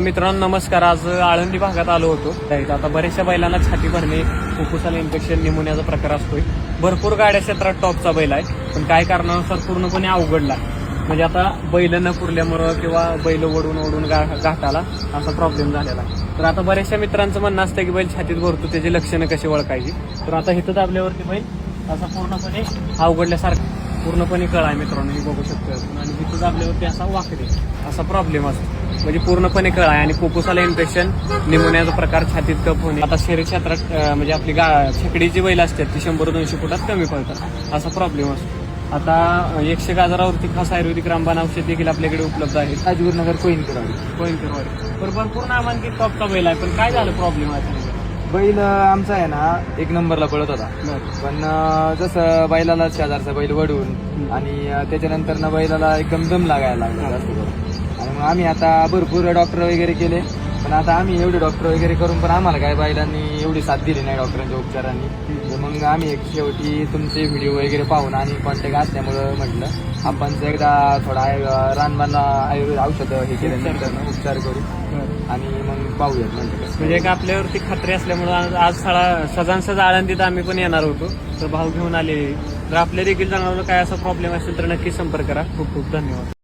मित्रांनो नमस्कार. आज आळंदी भागात आलो होतो. तर आता बऱ्याचशा बैलांना छाती भरणे फुफ्फुसाला इन्फेक्शन निमोनियाचा प्रकार असतोय. भरपूर गाड्या क्षेत्रात टॉपचा बैल आहे. पण काय कारणानुसार पूर्णपणे अवघडला. म्हणजे आता बैल न पुरल्यामुळं किंवा बैल ओढून ओढून गा घाटाला असा प्रॉब्लेम झालेला आहे. तर आता बऱ्याचशा मित्रांचं म्हणणं असतं की बैल छातीत भरतो त्याची लक्षणं कशी ओळखायची? तर आता हिथं दाबल्यावरती बैल असा पूर्णपणे अवघडल्यासारखा पूर्णपणे कळ आहे मित्रांनो हे बघू शकतो आपण. आणि इथं दाबल्यावरती असा वाकडे असा प्रॉब्लेम असतो. म्हणजे पूर्णपणे कळ आहे आणि फुफ्फुसाला इन्फेक्शन निमोनियाचा प्रकार छातीत कप होणे. आता शरीर क्षेत्रात म्हणजे आपली गा छकडीची बैल असतात ती शंभर दोनशे फुटात कमी पडतात असा प्रॉब्लेम असतो. आता एकशे गाजारावरती खास आयुर्वेदिक रामबाण औषध देखील आपल्याकडे उपलब्ध आहे राजगुरुनगर कोईनकडे कोइंटरवाडी तर भरपूर नामांकित टॉपचा बैल आहे. पण काय झालं प्रॉब्लेम आहे बैल आमचा आहे ना एक नंबरला पळत होता. पण जसं बैलाला शेजारचा बैल वडून आणि त्याच्यानंतर ना बैलाला एकदम दम लागायला लागला. आणि मग आम्ही आता भरपूर डॉक्टर वगैरे केले. पण आता आम्ही एवढे डॉक्टर वगैरे करून पण आम्हाला काय बैलांनी एवढी साथ दिली नाही डॉक्टरांच्या उपचारांनी. तर मग आम्ही एक शेवटी तुमचे व्हिडिओ वगैरे पाहून आणि कॉन्टॅक्ट असल्यामुळं म्हटलं आपण एकदा थोडा आय- रानबान आयुर्वेद औषध हे केल्यानंतर उपचार करू. आणि मग पाहूयात म्हणजे एक आपल्यावरती खात्री असल्यामुळे आज- सळा सजानसज आळंदीत आम्ही पण येणार होतो. तर भाव घेऊन आले जर आपल्या देखील जाणार काय असा प्रॉब्लेम असेल तर नक्की संपर्क करा. खूप खूप धन्यवाद.